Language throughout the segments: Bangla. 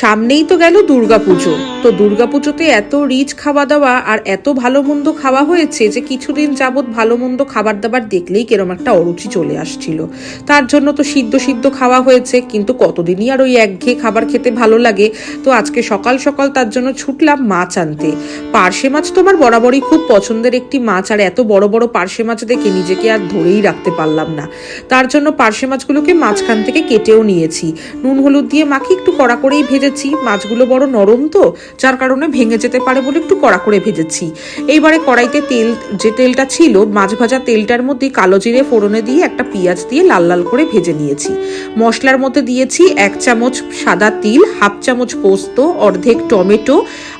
সামনেই তো গেল দুর্গাপুজো। তো দুর্গাপুজোতে এত রিচ খাওয়া দাওয়া আর এত ভালো মন্দ খাওয়া হয়েছে যে কিছুদিন যাবৎ ভালো মন্দ খাবার দাবার দেখলেই কেরম একটা অরুচি চলে আসছিল। তার জন্য তো সিদ্ধ সিদ্ধ খাওয়া হয়েছে, কিন্তু কতদিনই আর ওই একঘেয়ে খাবার খেতে ভালো লাগে? তো আজকে সকাল সকাল তার জন্য ছুটলাম মাছ আনতে। পার্শে মাছ তো আমার বরাবরই খুব পছন্দের একটি মাছ, আর এত বড় বড় পার্শে মাছ দেখে নিজেকে আর ধরেই রাখতে পারলাম না। তার জন্য পার্শে মাছগুলোকে মাঝখান থেকে কেটেও নিয়েছি। নুন হলুদ দিয়ে মাখি একটু কড়া করেই ভেজেছি। মাছগুলো বড় নরম তো, যার কারণে ভেঙে যেতে পারে বলে একটু কড়া করে ভেজেছি। এইবারে কড়াইতে তেল, যে তেলটা ছিল, মাছ ভাজা তেলটার মধ্যে কালো জিরে, ফোড়নে দিয়ে একটা পেঁয়াজ দিয়ে লাল লাল করে ভেজে নিয়েছি। মশলার মধ্যে দিয়েছি এক চামচ সাদা তিল, হাফ চামচ পোস্ত, অর্ধেক টমেটো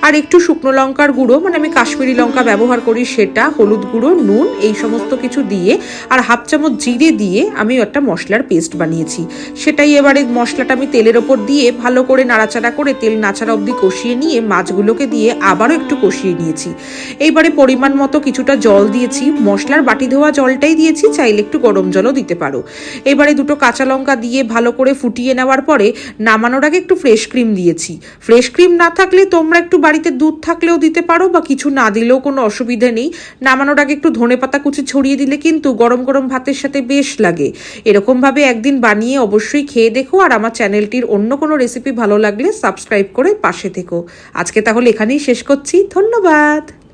আর একটু শুকনো লঙ্কার গুঁড়ো। মানে আমি কাশ্মীরি লঙ্কা ব্যবহার করি সেটা, হলুদ গুঁড়ো, নুন, এই সমস্ত কিছু দিয়ে আর হাফ চামচ জিরে দিয়ে আমি একটা মশলার পেস্ট বানিয়েছি। সেটাই এবারে মশলাটা আমি তেলের ওপর দিয়ে ভালো করে নাড়াচাড়া করে তেল নাচাড়া অবধি কষিয়ে নিয়ে মাছগুলোকে দিয়ে আবারও একটু কষিয়ে নিয়েছি। এইবারে পরিমাণ মতো কিছুটা জল দিয়েছি। মশলার বাটি ধোয়া জলটাই দিয়েছি, চাইলে একটু গরম জলও দিতে পারো। এবারে দুটো কাঁচা লঙ্কা দিয়ে ভালো করে ফুটিয়ে নেওয়ার পরে নামানোর আগে একটু ফ্রেশ ক্রিম দিয়েছি। ফ্রেশ ক্রিম না থাকলে তোমরা একটু বাড়িতে দুধ থাকলেও দিতে পারো বা কিছু না দিলেও কোনো অসুবিধা নেই। নামানোর আগে একটু ধনে পাতা কুচি ছড়িয়ে দিলে কিন্তু গরম গরম ভাতের সাথে বেশ লাগে। এরকমভাবে একদিন বানিয়ে অবশ্যই খেয়ে দেখো আর আমার চ্যানেলটির অন্য কোনো রেসিপি ভালো লাগলে সাবস্ক্রাইব করে পাশে থেকো। আজকে তাহলে এখানেই শেষ করছি। ধন্যবাদ।